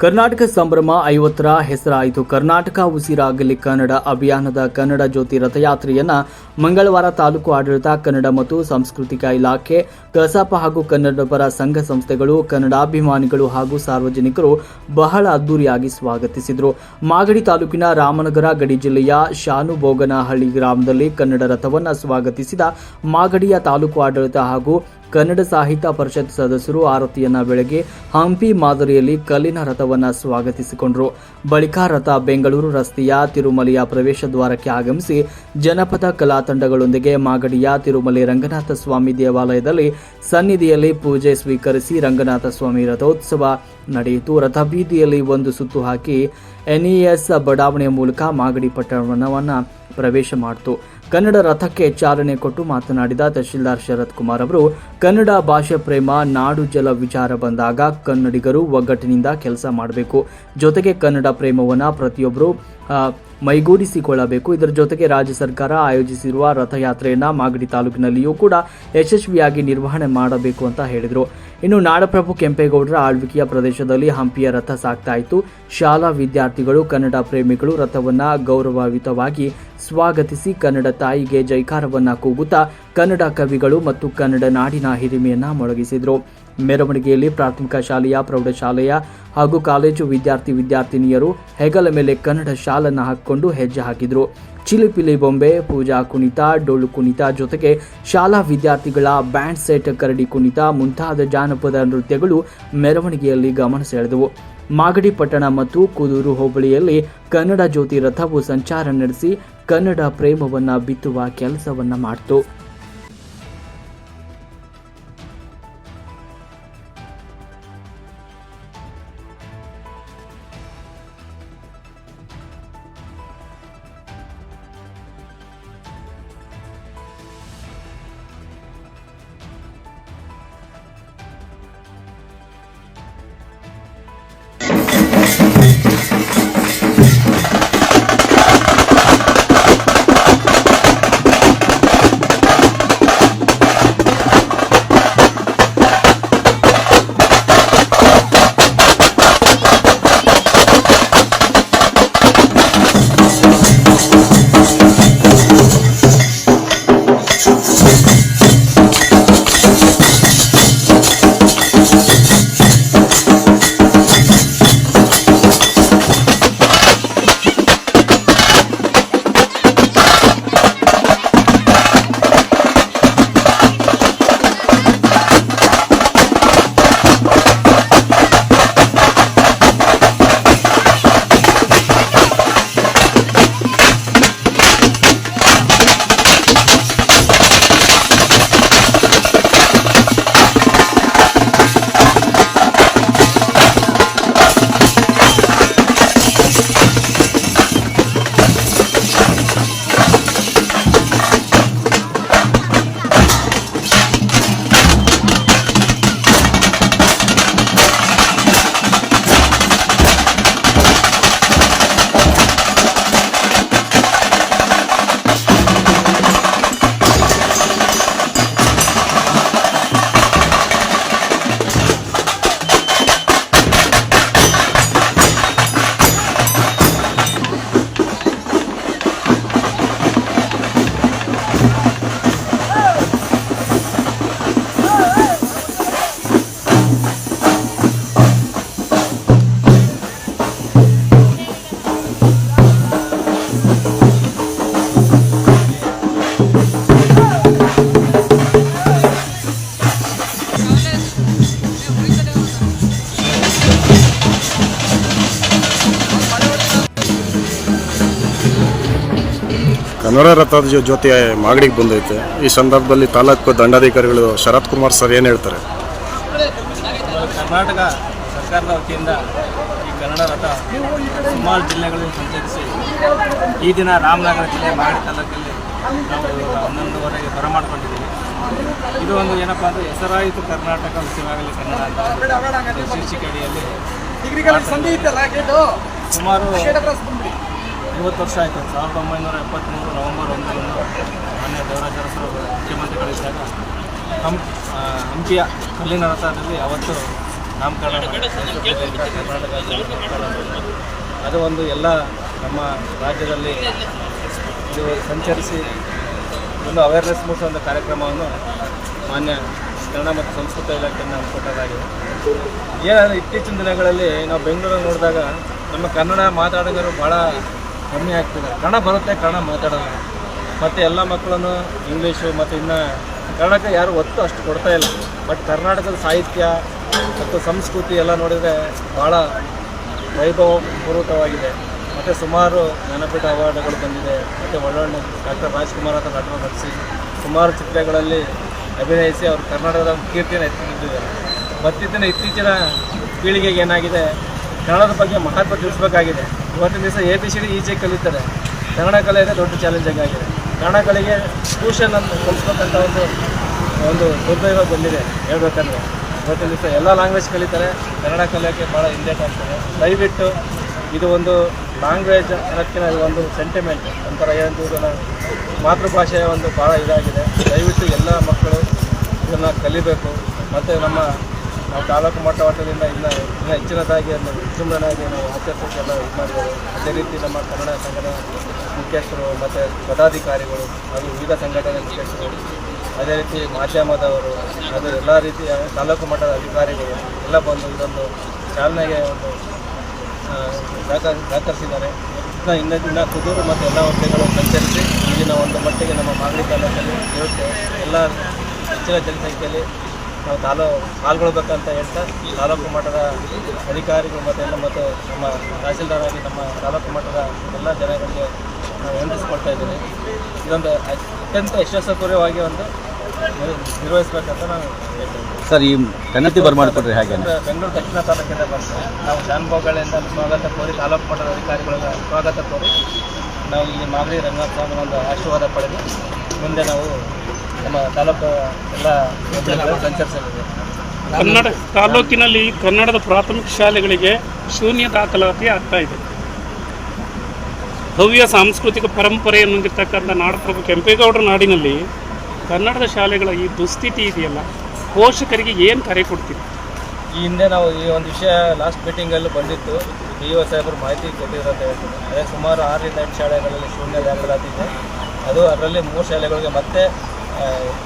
ಕರ್ನಾಟಕ ಸಂಭ್ರಮ ಐವತ್ತರ ಹೆಸರಾಯಿತು. ಕರ್ನಾಟಕ ಉಸಿರಾಗಲಿ ಕನ್ನಡ ಅಭಿಯಾನದ ಕನ್ನಡ ಜ್ಯೋತಿ ರಥಯಾತ್ರೆಯನ್ನ ಮಂಗಳವಾರ ತಾಲೂಕು ಆಡಳಿತ, ಕನ್ನಡ ಮತ್ತು ಸಾಂಸ್ಕೃತಿಕ ಇಲಾಖೆ, ಕಸಾಪ ಹಾಗೂ ಕನ್ನಡಪರ ಸಂಘ ಸಂಸ್ಥೆಗಳು, ಕನ್ನಡಾಭಿಮಾನಿಗಳು ಹಾಗೂ ಸಾರ್ವಜನಿಕರು ಬಹಳ ಅದ್ದೂರಿಯಾಗಿ ಸ್ವಾಗತಿಸಿದರು. ಮಾಗಡಿ ತಾಲೂಕಿನ ರಾಮನಗರ, ಗಡಿ ಜಿಲ್ಲೆಯ ಶಾನುಬೋಗನಹಳ್ಳಿ ಗ್ರಾಮದಲ್ಲಿ ಕನ್ನಡ ರಥವನ್ನು ಸ್ವಾಗತಿಸಿದ ಮಾಗಡಿಯ ತಾಲೂಕು ಆಡಳಿತ ಹಾಗೂ ಕನ್ನಡ ಸಾಹಿತ್ಯ ಪರಿಷತ್ ಸದಸ್ಯರು ಆರತಿಯನ್ನ ಬೆಳಗ್ಗೆ ಹಂಪಿ ಮಾದರಿಯಲ್ಲಿ ಕಲ್ಲಿನ ರಥವನ್ನು ಸ್ವಾಗತಿಸಿಕೊಂಡರು. ಬಳಿಕ ರಥ ಬೆಂಗಳೂರು ರಸ್ತೆಯ ತಿರುಮಲೆಯ ಪ್ರವೇಶ ದ್ವಾರಕ್ಕೆ ಆಗಮಿಸಿ ಜನಪದ ಕಲಾ ತಂಡಗಳೊಂದಿಗೆ ಮಾಗಡಿಯ ತಿರುಮಲೆ ರಂಗನಾಥ ಸ್ವಾಮಿ ದೇವಾಲಯದಲ್ಲಿ ಸನ್ನಿಧಿಯಲ್ಲಿ ಪೂಜೆ ಸ್ವೀಕರಿಸಿ ರಂಗನಾಥ ಸ್ವಾಮಿ ರಥೋತ್ಸವ ನಡೆಯಿತು. ರಥಬೀದಿಯಲ್ಲಿ ಒಂದು ಸುತ್ತು ಹಾಕಿ ಎನ್ಇಎಸ್ ಬಡಾವಣೆಯ ಮೂಲಕ ಮಾಗಡಿ ಪಟ್ಟಣವನ್ನ ಪ್ರವೇಶ ಮಾಡಿತು. ಕನ್ನಡ ರಥಕ್ಕೆ ಚಾಲನೆ ಕೊಟ್ಟು ಮಾತನಾಡಿದ ತಹಶೀಲ್ದಾರ್ ಶರತ್ ಕುಮಾರ್ ಅವರು, ಕನ್ನಡ ಭಾಷೆ ಪ್ರೇಮ, ನಾಡು ಜಲ ವಿಚಾರ ಬಂದಾಗ ಕನ್ನಡಿಗರು ಒಗ್ಗಟ್ಟಿನಿಂದ ಕೆಲಸ ಮಾಡಬೇಕು. ಜೊತೆಗೆ ಕನ್ನಡ ಪ್ರೇಮವನ್ನು ಪ್ರತಿಯೊಬ್ಬರು ಮೈಗೂಡಿಸಿಕೊಳ್ಳಬೇಕು. ಇದರ ಜೊತೆಗೆ ರಾಜ್ಯ ಸರ್ಕಾರ ಆಯೋಜಿಸಿರುವ ರಥಯಾತ್ರೆಯನ್ನ ಮಾಗಡಿ ತಾಲೂಕಿನಲ್ಲಿಯೂ ಕೂಡ ಯಶಸ್ವಿಯಾಗಿ ನಿರ್ವಹಣೆ ಮಾಡಬೇಕು ಅಂತ ಹೇಳಿದರು. ಇನ್ನು ನಾಡಪ್ರಭು ಕೆಂಪೇಗೌಡರ ಆಳ್ವಿಕೆಯ ಪ್ರದೇಶದಲ್ಲಿ ಹಂಪಿಯ ರಥ ಸಾಕ್ತಾ ಇತ್ತು. ಶಾಲಾ ವಿದ್ಯಾರ್ಥಿಗಳು, ಕನ್ನಡ ಪ್ರೇಮಿಗಳು ರಥವನ್ನು ಗೌರವಯುತವಾಗಿ ಸ್ವಾಗತಿಸಿ ಕನ್ನಡ ತಾಯಿಗೆ ಜೈಕಾರವನ್ನು ಕೂಗುತ್ತಾ ಕನ್ನಡ ಕವಿಗಳು ಮತ್ತು ಕನ್ನಡ ನಾಡಿನ ಹಿರಿಮೆಯನ್ನು ಮೊಳಗಿಸಿದರು. ಮೆರವಣಿಗೆಯಲ್ಲಿ ಪ್ರಾಥಮಿಕ ಶಾಲೆಯ, ಪ್ರೌಢಶಾಲೆಯ ಹಾಗೂ ಕಾಲೇಜು ವಿದ್ಯಾರ್ಥಿ ವಿದ್ಯಾರ್ಥಿನಿಯರು ಹೆಗಲ ಮೇಲೆ ಕನ್ನಡ ಶಾಲನ್ನು ಹಾಕಿಕೊಂಡು ಹೆಜ್ಜೆ ಹಾಕಿದರು. ಚಿಲಿಪಿಲಿ ಬೊಂಬೆ, ಪೂಜಾ ಕುಣಿತ, ಡೊಳ್ಳು ಕುಣಿತ ಜೊತೆಗೆ ಶಾಲಾ ವಿದ್ಯಾರ್ಥಿಗಳ ಬ್ಯಾಂಡ್ ಸೆಟ್, ಕರಡಿ ಕುಣಿತ ಮುಂತಾದ ಜಾನಪದ ನೃತ್ಯಗಳು ಮೆರವಣಿಗೆಯಲ್ಲಿ ಗಮನ ಸೆಳೆದವು. ಮಾಗಡಿ ಪಟ್ಟಣ ಮತ್ತು ಕುದೂರು ಹೋಬಳಿಯಲ್ಲಿ ಕನ್ನಡ ಜ್ಯೋತಿ ರಥವು ಸಂಚಾರ ನಡೆಸಿ ಕನ್ನಡ ಪ್ರೇಮವನ್ನು ಬಿತ್ತುವ ಕೆಲಸವನ್ನ ಮಾಡಿತು. ಕನ್ನಡ ರಥದ ಜೊ- ಜೊತೆ ಮಾಗಡಿಗೆ ಬಂದೈತೆ. ಈ ಸಂದರ್ಭದಲ್ಲಿ ತಾಲೂಕು ದಂಡಾಧಿಕಾರಿಗಳು ಶರತ್ ಕುಮಾರ್ ಸರ್ ಏನು ಹೇಳ್ತಾರೆ? ಕರ್ನಾಟಕ ಸರ್ಕಾರದ ವತಿಯಿಂದ ಈ ಕನ್ನಡ ರಥ ಸುಮಾರು ಜಿಲ್ಲೆಗಳಲ್ಲಿ ಸಂಚರಿಸಿ ಈ ದಿನ ರಾಮನಗರ ಜಿಲ್ಲೆ ಮಾಗಡಿ ತಾಲೂಕಲ್ಲಿ ನಾವು ಹನ್ನೊಂದುವರೆಗೆ ಬರಮಾಡ್ಕೊಂಡಿದ್ದೀವಿ ಇದು ಒಂದು ಏನಪ್ಪ ಅಂದರೆ ಹೆಸರಾಯಿತು ಕರ್ನಾಟಕ ಉಸಿರಾಗಲಿ ಕನ್ನಡ ಅಂತ ಒಂದು ಶೀರ್ಷಿಕೆ ಅಡಿಯಲ್ಲಿ. ಸುಮಾರು ಐವತ್ತು ವರ್ಷ ಆಯಿತು ಸಾವಿರದ ಒಂಬೈನೂರ ಎಪ್ಪತ್ತ್ಮೂರು ನವಂಬರ್ ಒಂದರಂದು ಮಾನ್ಯ ದೇವರಾಜ ಅರಸರು ಮುಖ್ಯಮಂತ್ರಿಗಳಿದ್ದಾಗ ಹಂ ಹಂಪಿಯ ಕಲ್ಲಿನ ರಥದಲ್ಲಿ ಅವತ್ತು ನಾಮಕರಣ ಅದು ಒಂದು ಎಲ್ಲ ನಮ್ಮ ರಾಜ್ಯದಲ್ಲಿ ಇದು ಸಂಚರಿಸಿ ಒಂದು ಅವೇರ್ನೆಸ್ ಮೂಡಿಸುವಂಥ ಕಾರ್ಯಕ್ರಮವನ್ನು ಮಾನ್ಯ ಕನ್ನಡ ಮತ್ತು ಸಂಸ್ಕೃತ ಇಲಾಖೆಯಿಂದ ಹಮ್ಮಿಕೊಟ್ಟದಾಗಿದೆ. ಏನಾದರೂ ಇತ್ತೀಚಿನ ದಿನಗಳಲ್ಲಿ ನಾವು ಬೆಂಗಳೂರಲ್ಲಿ ನೋಡಿದಾಗ ನಮ್ಮ ಕನ್ನಡ ಮಾತಾಡೋರು ಭಾಳ ಕಮ್ಮಿ ಆಗ್ತಿದೆ. ಕನ್ನಡ ಬರುತ್ತೆ, ಕನ್ನಡ ಮಾತಾಡೋಲ್ಲ. ಮತ್ತು ಎಲ್ಲ ಮಕ್ಕಳನ್ನು ಇಂಗ್ಲೀಷು ಮತ್ತು ಇನ್ನು ಕನ್ನಡಕ್ಕೆ ಯಾರು ಒತ್ತು ಅಷ್ಟು ಕೊಡ್ತಾ ಇಲ್ಲ. ಬಟ್ ಕರ್ನಾಟಕದ ಸಾಹಿತ್ಯ ಮತ್ತು ಸಂಸ್ಕೃತಿ ಎಲ್ಲ ನೋಡಿದರೆ ಭಾಳ ವೈಭವಪೂರ್ವಕವಾಗಿದೆ ಮತ್ತು ಸುಮಾರು ಜ್ಞಾನಪೀಠ ಅವಾರ್ಡ್ಗಳು ಬಂದಿದೆ. ಮತ್ತು ಒಳ್ಳೊಳ್ಳೆ ಡಾಕ್ಟರ್ ರಾಜ್ಕುಮಾರ್ ಅಂತ ನಟನ ನಟಿಸಿ ಸುಮಾರು ಚಿತ್ರಗಳಲ್ಲಿ ಅಭಿನಯಿಸಿ ಅವರು ಕರ್ನಾಟಕದ ಕೀರ್ತಿಯನ್ನು ಎತ್ತಿದ್ದಾರೆ ಮತ್ತಿತ್ತಿನ ಇತ್ತೀಚಿನ ಪೀಳಿಗೆಗೆ ಏನಾಗಿದೆ ಕನ್ನಡದ ಬಗ್ಗೆ ಮಹತ್ವ ತಿಳಿಸ್ಬೇಕಾಗಿದೆ. ಇವತ್ತಿನ ದಿವಸ ಎ ಬಿ ಸಿ ಡಿ ಈಚೆ ಕಲಿತಾರೆ. ಕನ್ನಡ ಕಲೆಯಿಂದ ದೊಡ್ಡ ಚಾಲೆಂಜಿಂಗ್ ಆಗಿದೆ. ಕನ್ನಡ ಕಲೆಗೆ ಟ್ಯೂಷನ್ ಅಂತ ಕಲಿಸ್ಬೇಕಂತ ಒಂದು ಒಂದು ದುರ್ದೈವ ಬಂದಿದೆ, ಹೇಳ್ಬೇಕಂದ್ರೆ. ಇವತ್ತಿನ ದಿವಸ ಎಲ್ಲ ಲ್ಯಾಂಗ್ವೇಜ್ ಕಲಿತಾರೆ, ಕನ್ನಡ ಕಲಿಯೋಕ್ಕೆ ಭಾಳ ಹಿಂದೇಟ್ ಆಗ್ತದೆ ದಯವಿಟ್ಟು ಇದು ಒಂದು ಲ್ಯಾಂಗ್ವೇಜ್ ಅನ್ನೋದಕ್ಕಿಂತ ಇದು ಒಂದು ಸೆಂಟಿಮೆಂಟ್ ಒಂಥರ ಏನಂತ ಇದನ್ನು ಮಾತೃಭಾಷೆಯ ಒಂದು ಭಾಳ ಇದಾಗಿದೆ. ದಯವಿಟ್ಟು ಎಲ್ಲ ಮಕ್ಕಳು ಇದನ್ನು ಕಲಿಬೇಕು. ಮತ್ತು ನಮ್ಮ ನಾವು ತಾಲೂಕು ಮಟ್ಟ ಮಟ್ಟದಿಂದ ಇನ್ನು ಇನ್ನೂ ಹೆಚ್ಚಿನದಾಗಿ ಅದನ್ನು ವಿಜೃಂಭಣೆಯಾಗಿ ನಾವು ಆಚರಿಸೋಕ್ಕೆಲ್ಲ ಇದು ಮಾಡ್ಬೋದು ಅದೇ ರೀತಿ ನಮ್ಮ ಕನ್ನಡ ಸಂಘದ ಮುಖ್ಯಸ್ಥರು ಮತ್ತು ಪದಾಧಿಕಾರಿಗಳು ಹಾಗೂ ವಿವಿಧ ಸಂಘಟನೆ ಮುಖ್ಯಸ್ಥರು, ಅದೇ ರೀತಿ ಮಾಧ್ಯಮದವರು ಅದು ಎಲ್ಲ ರೀತಿಯ ತಾಲೂಕು ಮಟ್ಟದ ಅಧಿಕಾರಿಗಳು ಎಲ್ಲ ಬಂದು ಇದೊಂದು ಚಾಲನೆಗೆ ಒಂದು ದಾಖಲಿಸಿದ್ದಾರೆ ಇನ್ನು ಇನ್ನು ಇನ್ನು ಕುದೂರು ಮತ್ತು ಎಲ್ಲ ಹುದ್ದೆಗಳು ಸಂಚರಿಸಿ ಇಲ್ಲಿನ ಒಂದು ಮಟ್ಟಿಗೆ ನಮ್ಮ ಮಾಗಡಿ ತಾಲೂಕಲ್ಲಿ ಇರುತ್ತೆ. ಎಲ್ಲ ಹೆಚ್ಚಿನ ಜನಸಂಖ್ಯೆಯಲ್ಲಿ ನಾವು ತಾಲೂ ಪಾಲ್ಗೊಳ್ಬೇಕಂತ ಹೇಳ್ತಾ ತಾಲೂಕು ಮಟ್ಟದ ಅಧಿಕಾರಿಗಳು ಮತ್ತು ಎಲ್ಲ ಮತ್ತು ನಮ್ಮ ತಹಸೀಲ್ದಾರಾಗಿ ನಮ್ಮ ತಾಲೂಕು ಮಟ್ಟದ ಎಲ್ಲ ಜನಗಳಿಗೆ ನಾವು ವಿನಂತಿಸ್ಕೊಳ್ತಾ ಇದ್ದೀನಿ ಇದೊಂದು ಅತ್ಯಂತ ಯಶಸ್ವಪೂರ್ವವಾಗಿ ಒಂದು ನಿರ್- ನಿರ್ವಹಿಸ್ಬೇಕಂತ ನಾನು ಹೇಳ್ತೀನಿ ಸರ್ ಈ ಗಣತಿ ಬರ್ಮಾಡ್ಕೊಡ್ರಿ ಹಾಗೆ? ಬೆಂಗಳೂರು ಬೆಂಗಳೂರು ದಕ್ಷಿಣ ತಾಲೂಕಿಂದ ಬರ್ತೇವೆ ನಾವು ಶಾನುಭವಗಳಿಂದ ಸ್ವಾಗತ ಕೋರಿ ತಾಲೂಕು ಮಟ್ಟದ ಅಧಿಕಾರಿಗಳ ಸ್ವಾಗತ ಕೋರಿ ನಾವು ಇಲ್ಲಿ ಮಾದರಿ ರಂಗನಾಥ ಒಂದು ಆಶೀರ್ವಾದ ಪಡೆದು ಮುಂದೆ ನಾವು ನಮ್ಮ ತಾಲೂಕು ಎಲ್ಲ ಸಂಚರಿಸಲಿದೆ. ತಾಲೂಕಿನಲ್ಲಿ ಕನ್ನಡದ ಪ್ರಾಥಮಿಕ ಶಾಲೆಗಳಿಗೆ ಶೂನ್ಯ ದಾಖಲಾತಿ ಆಗ್ತಾ ಇದೆ. ಭವ್ಯ ಸಾಂಸ್ಕೃತಿಕ ಪರಂಪರೆಯನ್ನು ಹೊಂದಿರತಕ್ಕಂಥ ನಾಡಪ್ರಭು ಕೆಂಪೇಗೌಡರ ನಾಡಿನಲ್ಲಿ ಕನ್ನಡದ ಶಾಲೆಗಳ ಈ ದುಸ್ಥಿತಿ ಇದೆಯಲ್ಲ ಪೋಷಕರಿಗೆ ಏನು ಕರೆ ಕೊಡ್ತೀವಿ ಈ ಹಿಂದೆ ನಾವು ಈ ಒಂದು ವಿಷಯ ಲಾಸ್ಟ್ ಮೀಟಿಂಗಲ್ಲೂ ಬಂದಿತ್ತು. ಬಿ ಒ ಸಾಹೇಬರು ಮಾಹಿತಿ ಕೊಟ್ಟಿದ್ರು ಅಂತ ಹೇಳ್ತೀನಿ ಅದೇ ಸುಮಾರು ಆರರಿಂದ ಎಂಟು ಶಾಲೆಗಳಲ್ಲಿ ಶೂನ್ಯ ದಾಖಲಾತಿದೆ ಅದು ಅದರಲ್ಲಿ ಮೂರು ಶಾಲೆಗಳಿಗೆ ಮತ್ತೆ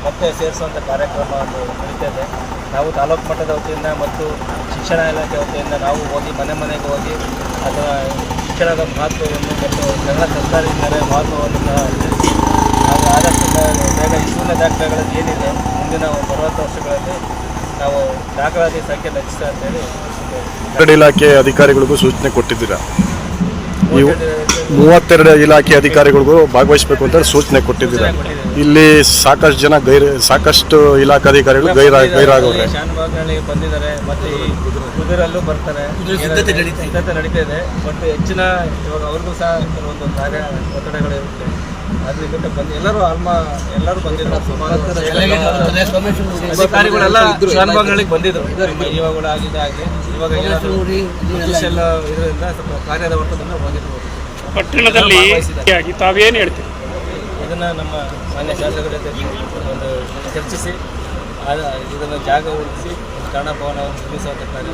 ಮತ್ತೆ ಸೇರಿಸುವಂಥ ಕಾರ್ಯಕ್ರಮ ಒಂದು ನಡೀತಾ ಇದೆ. ನಾವು ತಾಲೂಕು ಮಟ್ಟದ ವತಿಯಿಂದ ಮತ್ತು ಶಿಕ್ಷಣ ಇಲಾಖೆ ವತಿಯಿಂದ ನಾವು ಹೋಗಿ ಮನೆ ಮನೆಗೆ ಹೋಗಿ ಅದರ ಶಿಕ್ಷಣದ ಮಹತ್ವವನ್ನು ಮತ್ತು ಕನ್ನಡ ಸರ್ಕಾರಿ ನೆಲೆ ಮಹತ್ವವನ್ನು ತಿಳಿಸಿ ನಾವು ಆದಷ್ಟು ಬೇಗ ಶೂನ್ಯ ದಾಖಲೆಗಳಲ್ಲಿ ಏನಿದೆ, ಮುಂದಿನ ಬರುವಂಥ ವರ್ಷಗಳಲ್ಲಿ ನಾವು ದಾಖಲಾತಿ ಸಂಖ್ಯೆ ಲಕ್ಷಿಸ್ತಾ ಅಂತೇಳಿ ಕನ್ನಡ ಇಲಾಖೆ ಅಧಿಕಾರಿಗಳಿಗೂ ಸೂಚನೆ ಕೊಟ್ಟಿದ್ದೀರಾ? ನೀವು ಮೂವತ್ತೆರಡು ಇಲಾಖೆ ಅಧಿಕಾರಿಗಳಿಗೂ ಭಾಗವಹಿಸಬೇಕು ಅಂತ ಸೂಚನೆ ಕೊಟ್ಟಿದ್ದೀರಾ ಇಲ್ಲಿ ಸಾಕಷ್ಟು ಜನ ಗೈರ್ ಸಾಕಷ್ಟು ಇಲಾಖಾಧಿಕಾರಿಗಳು ಗೈರ ಗೈರಾಗವ್ರೆ. ಬಂದಿದ್ದಾರೆ ಮತ್ತೆ ಈ ಕುದುರಲ್ಲೂ ಬರ್ತಾರೆ. ಸಿದ್ಧತೆ ನಡೀತಾ ಇದೆ. ಬಟ್ ಹೆಚ್ಚಿನ ಇವಾಗ ಅವ್ರಿಗೂ ಸಹ ಕೆಲವೊಂದು ಕಾರ್ಯ ಒತ್ತಡಗಳು ಇರುತ್ತೆ ಅದ್ರ ನಿಮಿತ್ತ ಬಂದು ಎಲ್ಲರೂ ಆಲ್ಮ ಎಲ್ಲರೂ ಬಂದಿದ್ರು. ಸುಮಾರು ಅಧಿಕಾರಿಗಳೆಲ್ಲ ಶಾನ್ಭಾಗ್ಗಳಿಗೆ ಬಂದಿದ್ರು. ಆಗಿದೆ ಇವಾಗಳಾಗಿದ್ದಾಗಿ ಇವಾಗ ಎಲ್ಲ ಇದರಿಂದ ಸ್ವಲ್ಪ ಕಾರ್ಯದ ಒತ್ತಡದಿಂದ ಹೋಗಿದ್ರು ಪಟ್ಟಣದಲ್ಲಿ ಆಗಿ ತಾವೇನು ಹೇಳ್ತೀವಿ ಇದನ್ನು ನಮ್ಮ ಮಾನ್ಯ ಶಾಸಕರ ಜೊತೆ ಒಂದು ಚರ್ಚಿಸಿ ಇದನ್ನ ಇದನ್ನು ಜಾಗ ಉಳಿಸಿ ಕನ್ನಡ ಭವನ ನಿರ್ಮಿಸುವಂಥ ಕಾರ್ಯ.